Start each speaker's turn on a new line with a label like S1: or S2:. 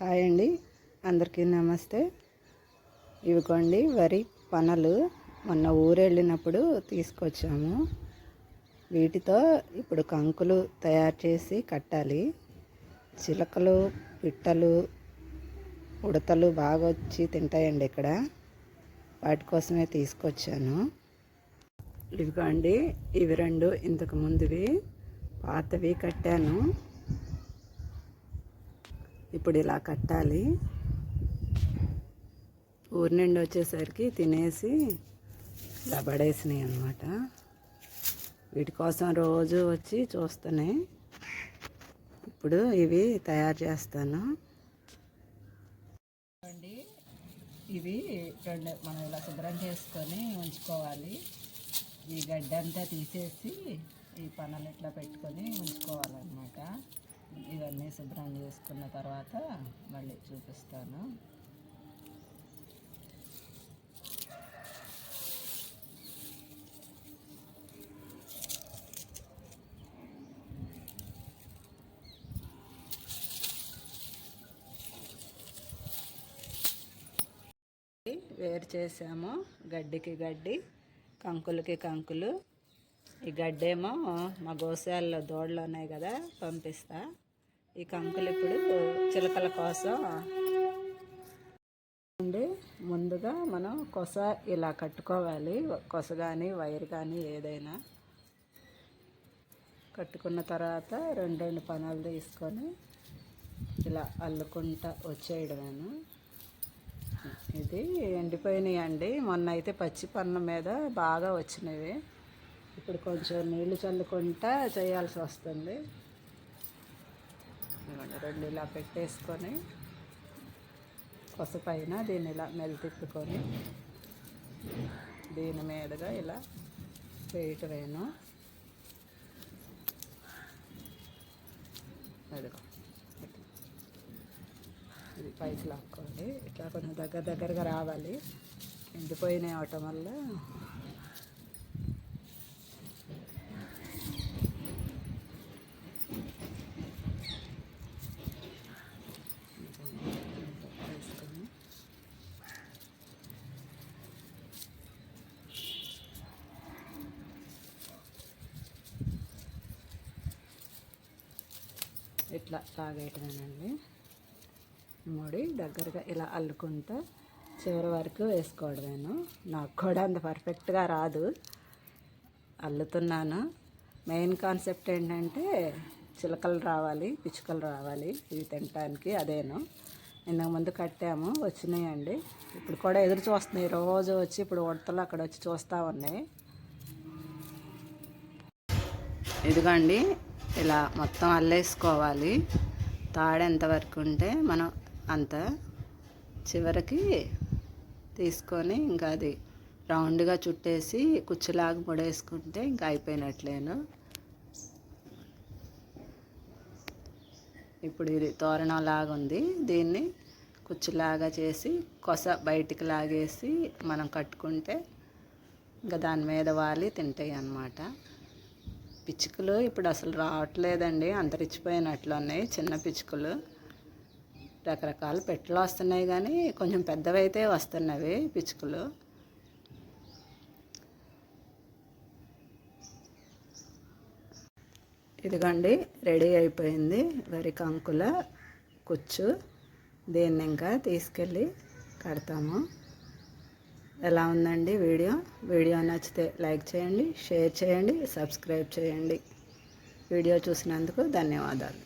S1: Hi అండి. అందరికీ నమస్తే. ఇవికోండి వరి పనలు. మొన్న ఊరు వెళ్ళినప్పుడు తీసుకొచ్చాము. వీటితో ఇప్పుడు కంకులు తయారు చేసి కట్టాలి. చిలకలు పిట్టలు ఉడతలు బాగా వచ్చి తింటాయండి ఇక్కడ. వాటి కోసమే తీసుకొచ్చాను. ఇవిగోండి ఇవి రెండు ఇంతకు ముందువి. పాతవి కట్టాను. ఇప్పుడు ఇలా కట్టాలి. ఊరి నుండి వచ్చేసరికి తినేసి ఇలా పడేసినాయి అనమాట వీటి కోసం రోజు వచ్చి చూస్తున్నాయి ఇప్పుడు ఇవి తయారు చేస్తాను. ఇవి రెండు మనం ఇలా శుభ్రం చేసుకొని ఉంచుకోవాలి. ఈ గడ్డంతా తీసేసి ఈ పనులు ఇట్లా పెట్టుకొని ఇవన్నీ శుభ్రం చేసుకున్న తర్వాత మళ్ళీ చూపిస్తాను. వేరు చేసాము గడ్డికి గడ్డి కంకులకి కంకులు. ఈ గడ్డేమో మా గోశాలలో దోడలు ఉన్నాయి కదా పంపిస్తా. ఈ కంకులు ఇప్పుడు చిలకల కోసం అండి ముందుగా మనం కొస ఇలా కట్టుకోవాలి. కొస కానీ వైర్ కానీ ఏదైనా. కట్టుకున్న తర్వాత రెండు రెండు పనులు తీసుకొని ఇలా అల్లుకుంటా వచ్చేయడమేను. ఇది ఎండిపోయినాయి అండి మొన్న అయితే పచ్చి పన్న మీద బాగా వచ్చినవి. ఇప్పుడు కొంచెం నీళ్ళు చల్లుకుంటా చేయాల్సి వస్తుంది. రెండు ఇలా పెట్టేసుకొని పసుపైన దీన్ని ఇలా మెల్తిప్పుకొని దీని మీదుగా ఇలా వేయటమేను అదిగో. ఇది పైకి లాక్కోండి. ఇట్లా కొంచెం దగ్గర దగ్గరగా రావాలి. ఎండిపోయినాయి అవటం వల్ల ఇట్లా తాగేయటమేనండి. ముడి దగ్గరగా ఇలా అల్లుకుంటూ చివరి వరకు వేసుకోవడమేను. నాకు కూడా అంత పర్ఫెక్ట్గా రాదు. అల్లుతున్నాను. మెయిన్ కాన్సెప్ట్ ఏంటంటే చిలకలు రావాలి పిచ్చుకలు రావాలి. ఇవి తినటానికి అదేను. ఇంతకు ముందు కట్టాము వచ్చినాయండి. ఇప్పుడు కూడా ఎదురు చూస్తున్నాయి. రోజు వచ్చి ఇప్పుడు ఉడతలు అక్కడ వచ్చి చూస్తూ ఉన్నాయి. ఇదిగోండి ఇలా మొత్తం అల్లేసుకోవాలి. తాడు ఎంతవరకు ఉంటే మనం అంత చివరికి తీసుకొని ఇంకా అది రౌండ్గా చుట్టేసి కుచ్చులాగా ముడేసుకుంటే ఇంకా అయిపోయినట్లేను. ఇప్పుడు ఇది తోరణం లాగా ఉంది. దీన్ని కుచ్చులాగా చేసి కొస బయటికి లాగేసి మనం కట్టుకుంటే ఇంకా దాని మీద వాలి తింటాయి అన్నమాట. పిచ్చుకలు ఇప్పుడు అసలు రావట్లేదండి. అంతరించిపోయినట్లు ఉన్నాయి. చిన్న పిచ్చుకలు. రకరకాల పెట్టలు వస్తున్నాయి కానీ కొంచెం పెద్దవైతే వస్తున్నవి పిచ్చుకలు. ఇదిగోండి రెడీ అయిపోయింది. వరి కంకుల కుచ్చు. దీన్ని ఇంకా తీసుకెళ్ళి కడతాము. ఎలా ఉందండి వీడియో? వీడియో నచ్చితే లైక్ చేయండి షేర్ చేయండి సబ్స్క్రైబ్ చేయండి. వీడియో చూసినందుకు ధన్యవాదాలు.